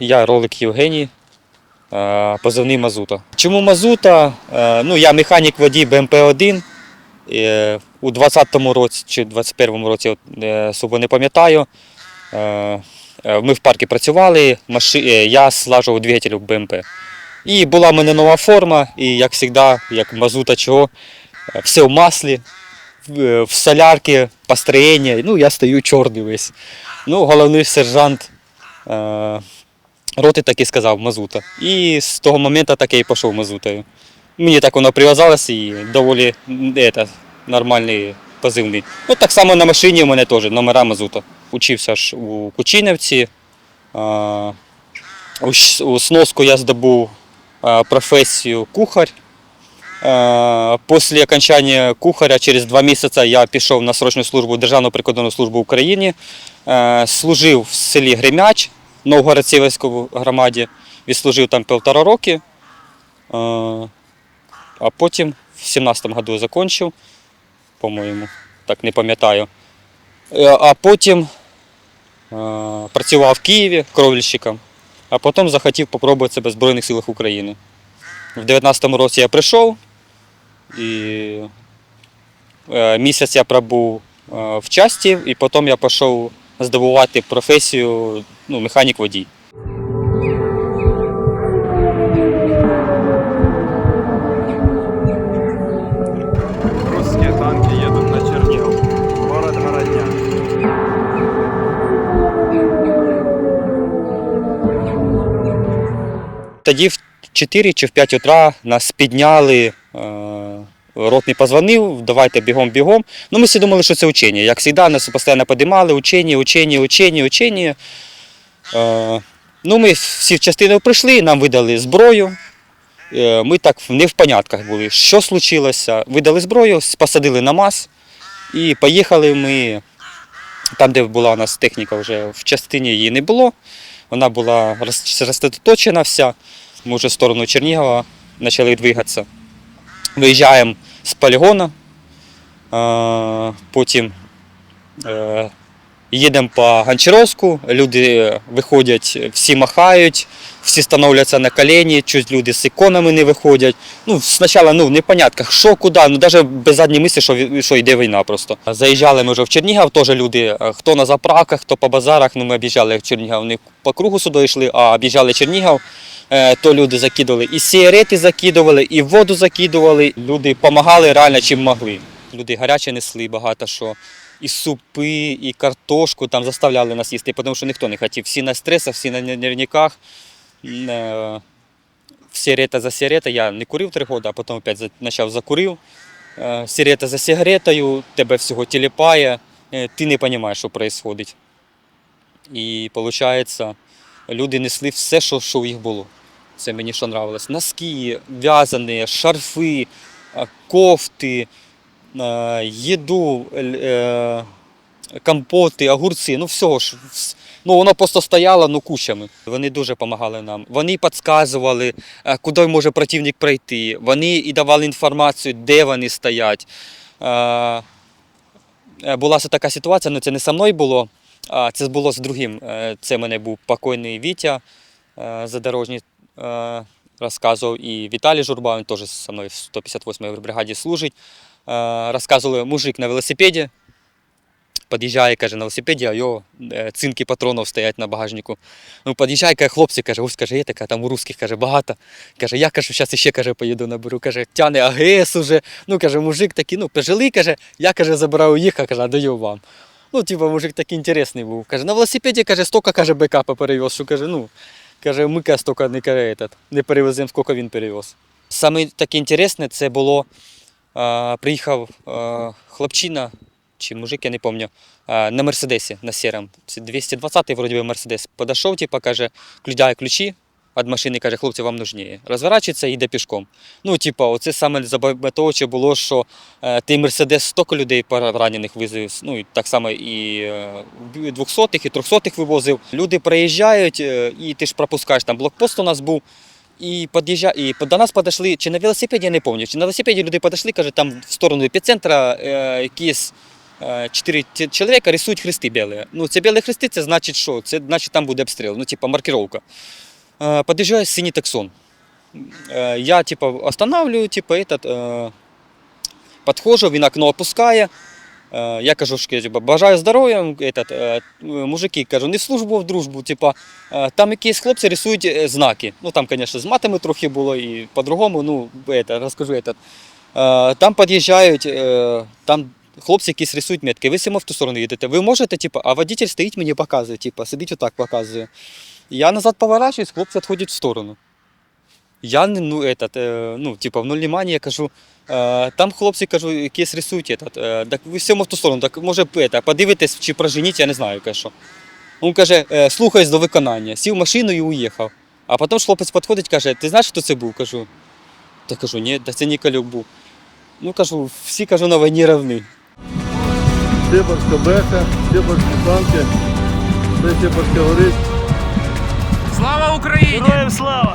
Я ролик Євгеній, е, позивний Мазута. Чому Мазута? Е, Ну, я механік водій БМП-1. Е, У 20-му році чи 21-му році особо не пам'ятаю. Ми в парку працювали, я слажував двигатель БМП. І була в мене нова форма, і як завжди, як мазута чого, все в маслі, в, в солярці, построєння. Ну, я стою чорний весь. Ну, головний сержант роти так і сказав мазута. І з того моменту так і пішов мазутою. Мені так воно прив'язалося і доволі это, нормальний позивний. Ну, так само на машині у мене теж номера мазута. Учився ж у Кучинівці. У, Сноску я здобув професію кухар. Після окончання кухаря через два місяці я пішов на срочну службу Державну прикордонну службу. Е, Служив в селі Гремяч, Новгород-Сіверській громаді. Відслужив там півтора роки. А потім в 17-му году закінчив, по-моєму, так не пам'ятаю. Е, А потім працював в Києві кровельщиком, а потім захотів спробувати себе в Збройних силах України. В 19-му році я прийшов і е, місяць я пробув е, в часті, і потім я пішов здобувати професію ну, на Чернигов. Тоді в 4 чи в 5 утра нас підняли. Е, Ротний позвонив, давайте бігом-бігом. Ну, ми всі думали, що це учення. Як завжди, нас постійно підіймали, учення, учення, учення, учення. Е, ну, ми всі в частину прийшли, нам видали зброю. Е, ми так не в понятках були, що случилося. Видали зброю, посадили на МАЗ і поїхали ми там, де була у нас техніка, вже в частині її не було. Вона була роз- розтоточена вся. Ми вже в сторону Чернігова почали двигатися. Виїжджаємо з полігону, е, потім їдемо по Гончаровську, люди виходять, всі махають, всі становляться на колені, чуть люди з іконами не виходять. Ну, спочатку ну, в непонятках, що куди, ну навіть без задньої мислі, що, що йде війна просто. Заїжджали ми вже в Чернігів, теж люди, е, хто на заправках, хто по базарах, ну ми об'їжджали Чернігів, вони по кругу сюди йшли, а об'їжджали Чернігів. Е, То люди закидували і сигарети закидували, і воду закидували. Люди допомагали реально чим могли. Люди гаряче несли багато що. І супи, і картошку там заставляли нас їсти, тому що ніхто не хотів. Всі на стресах, всі на нервниках. Е, Сигарета за сигаретою. Я не курив три роки, а потім опять почав закурив. Е, Сигарета за сигаретою, тебе всього тіліпає, е, ти не розумієш, що відбувається. І виходить, люди несли все, що, що в їх було. Це мені що нравилось. Носки, в'язані, шарфи, кофти, їду, е, компоти, огурці, ну всього ж. Ну, воно просто стояло ну, кучами. Вони дуже допомагали нам. Вони підказували, е, куди може противник пройти. Вони і давали інформацію, де вони стоять. Е, е, Була така ситуація, ну це не со мною було, а це було з другим. Е, Це в мене був покойний Вітя е, задорожній е, розказував, і Віталій Журба, він теж зі мною в 158-й бригаді служить. Е, Розказували, мужик на велосипеді. Під'їжджає, каже, на велосипеді, а його е, цинки патронів стоять на багажнику. Ну, під'їжджає, каже, хлопці, каже, ось каже, є там у русських каже, багато. Каже, я кажу, зараз іще каже, поїду наберу. Каже, тяне АГС уже. Ну, каже, мужик такий, ну, пожилий, каже, я каже, забираю їх, а каже, даю вам. Ну, типу, мужик такий інтересний був. Каже, на велосипеді, каже, стільки, каже, бекапа перевез, що каже, ну, каже, ми каже, стільки не, каже, этот, не перевеземо, скільки він перевез. Саме таке інтересне це було, приїхав хлопчина, чи мужик, я не пам'ятаю, на Мерседесі, на сірому. Це 220-й, вроді би, Мерседес. Подошов, типу, каже, кидає ключі від машини, каже, хлопці, вам нужніє. Розворачується і йде пішком. Ну, типу, оце саме забагатовиче було, що е, той Мерседес стільки людей поранених вивозив, ну, і так само і е, 200-х, і 300-х вивозив. Люди приїжджають, е, і ти ж пропускаєш, там блокпост у нас був, і, під'їжджа... і до нас підійшли, чи на велосипеді, я не пам'ятаю, чи на велосипеді люди підійшли, каже, там в сторону епіцентра е, якісь е, чотири ті- чоловіка рисують хрести білі. Ну, це білі хрести, це значить що? Це значить там буде обстріл, ну, типа маркировка. Е, Під'їжджає синій таксон. Е, Я, типа, останавливаю, этот, е, підходжу, він окно опускає. Е, Я кажу, що типа, бажаю здоров'я. Этот, е, мужики кажу, не в службу, а в дружбу. Типа, е, там якісь хлопці рисують е, знаки. Ну там, звісно, з матами трохи було і по-другому. Ну, это, розкажу этот. Е, Там під'їжджають, е, там хлопці якісь рисують метки. Ви симо в ту сторону їдете. Ви можете, типа, а водитель стоїть мені показує, типа, сидить отак показує. Я назад поворачуюсь, хлопці відходять в сторону. Я не, ну, этот, е, ну, типа, в нуль внимания, я кажу, е, там хлопці, кажу, якісь рисують, этот, е, так ви симо в ту сторону, так може это, подивитесь чи проженіть, я не знаю, каже, що. Він каже, е, слухаюсь до виконання, сів в машину і уїхав. А потім ж хлопець підходить, каже, ти знаєш, хто це був? Кажу, та кажу, ні, та це Ніколюк був. Ну, кажу, всі кажу, на війні равні. Сиборська беха, Сиборські танки, це Сиборська горить. Слава Україні! Героям слава!